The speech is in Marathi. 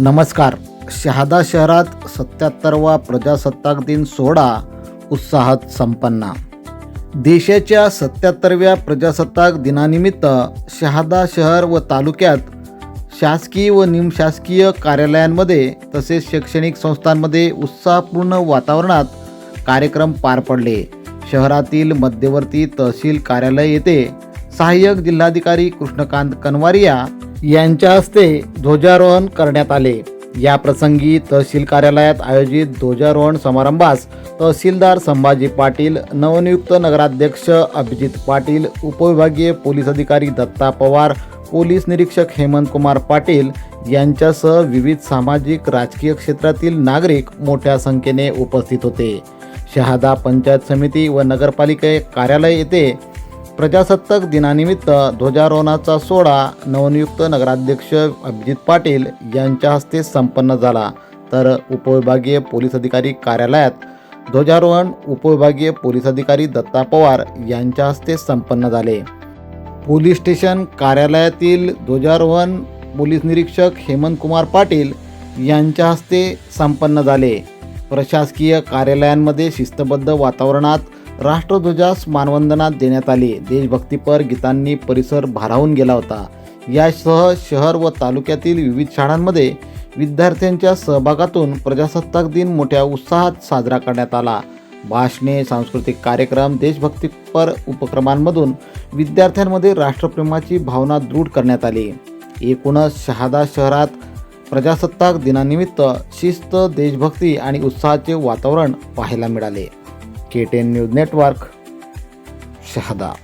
नमस्कार. शहादा शहरात सत्याहत्तरवा प्रजासत्ताक दिन सोहळा उत्साहात संपन्न. देशाच्या सत्याहत्तरव्या प्रजासत्ताक दिनानिमित्त शहादा शहर व तालुक्यात शासकीय व निमशासकीय कार्यालयांमध्ये तसेच शैक्षणिक संस्थांमध्ये उत्साहपूर्ण वातावरणात कार्यक्रम पार पडले. शहरातील मध्यवर्ती तहसील कार्यालय येथे सहाय्यक जिल्हाधिकारी कृष्णकांत कनवारिया यांच्या हस्ते ध्वजारोहण करण्यात आले. या प्रसंगी तहसील कार्यालयात आयोजित ध्वजारोहण समारंभास तहसीलदार संभाजी पाटील नवनियुक्त नगराध्यक्ष अभिजित पाटील उपविभागीय पोलीस अधिकारी दत्ता पवार पोलीस निरीक्षक हेमंत कुमार पाटील यांच्यासह विविध सामाजिक राजकीय क्षेत्रातील नागरिक मोठ्या संख्येने उपस्थित होते. शहादा पंचायत समिती व नगरपालिका कार्यालय येथे प्रजासत्ताक दिनानिमित्त ध्वजारोहणाचा सोहळा नवनियुक्त नगराध्यक्ष अभिजित पाटील यांच्या हस्ते संपन्न झाला. तर उपविभागीय पोलीस अधिकारी कार्यालयात ध्वजारोहण उपविभागीय पोलीस अधिकारी दत्ता पवार यांच्या हस्ते संपन्न झाले. पोलीस स्टेशन कार्यालयातील ध्वजारोहण पोलीस निरीक्षक हेमंत कुमार पाटील यांच्या हस्ते संपन्न झाले. प्रशासकीय कार्यालयांमध्ये शिस्तबद्ध वातावरणात राष्ट्रध्वजास मानवंदना देण्यात आली. देशभक्तीपर गीतांनी परिसर भारावून गेला होता. यासह शहर व तालुक्यातील विविध शाळांमध्ये विद्यार्थ्यांच्या सहभागातून प्रजासत्ताक दिन मोठ्या उत्साहात साजरा करण्यात आला. भाषणे सांस्कृतिक कार्यक्रम देशभक्तीपर उपक्रमांमधून विद्यार्थ्यांमध्ये राष्ट्रप्रेमाची भावना दृढ करण्यात आली. एकूणच शहादा शहरात प्रजासत्ताक दिनानिमित्त शिस्त देशभक्ती आणि उत्साहाचे वातावरण पाहायला मिळाले. K ten news network Shahada.